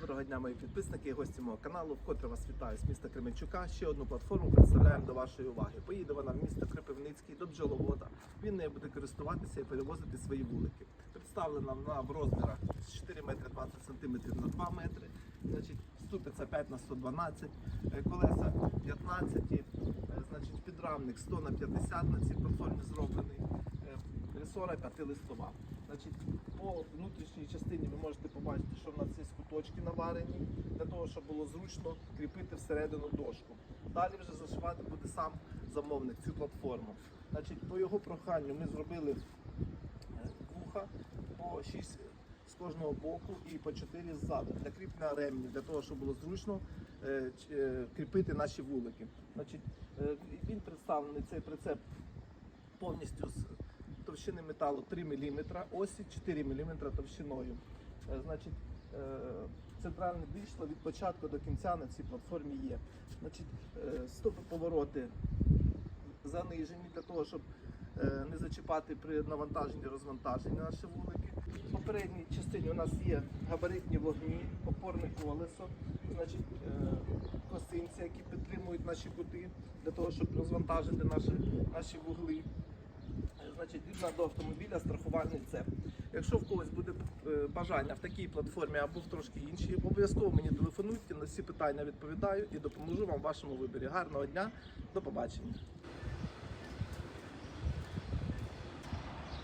Доброго дня, мої підписники і гості мого каналу. Вкотре вас вітаю з міста Кременчука. Ще одну платформу представляємо до вашої уваги. Поїде вона в місто Кропивницький до бджоловода. Він нею буде користуватися і перевозити свої вулики. Представлена вона в розмірах 4 метри 20 сантиметрів на 2 метри. Значить, ступиця 5 на 112, е, колеса 15, е, значить, підрамник 100 на 50 на цій платформі зроблений. Е, Ресора п'ятилистова. Значить, по внутрішній частині ви можете побачити, що в нас є куточки наварені, для того, щоб було зручно кріпити всередину дошку. Далі вже зашивати буде сам замовник цю платформу. Значить, по його проханню ми зробили е, вуха по 6 з кожного боку і по 4 ззаду для кріплення ремнів, для того, щоб було зручно е, е, кріпити наші вулики. Значить, він представлений цей прицеп повністю з товщини металу 3 мм, осі 4 мм товщиною. Е, Значить, е, центральне дишло від початку до кінця на цій платформі є. Значить, е, стопи повороти занижені для того, щоб не зачіпати при навантаженні розвантаженні наші вулики. В попередній частині у нас є габаритні вогні, опорне колесо, значить, косинці, які підтримують наші кути для того, щоб розвантажити наші, наші вугли. Значить, відна до автомобіля страхувальний цеп. Якщо в когось буде е, бажання в такій платформі або в трошки іншій, обов'язково мені телефонуйте, на всі питання відповідаю і допоможу вам в вашому виборі. Гарного дня, до побачення.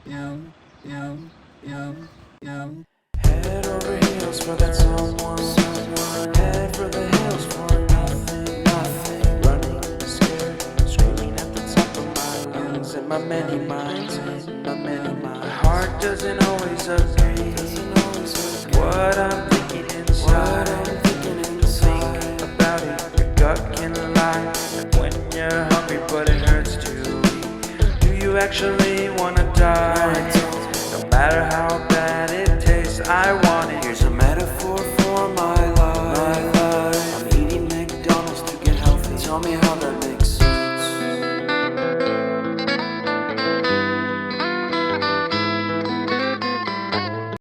Yum, yum, yum, yum. Head over heels for that someone. my many minds, my many minds. My heart doesn't always agree. What I'm thinking inside, I'm thinking inside. Think about it, your gut can lie. When you're hungry, but it hurts to eat. Do you actually wanna die? No matter how bad it tastes, I want it. Here's a metaphor for my life. My life. I'm eating McDonald's to get healthy. Tell me how that.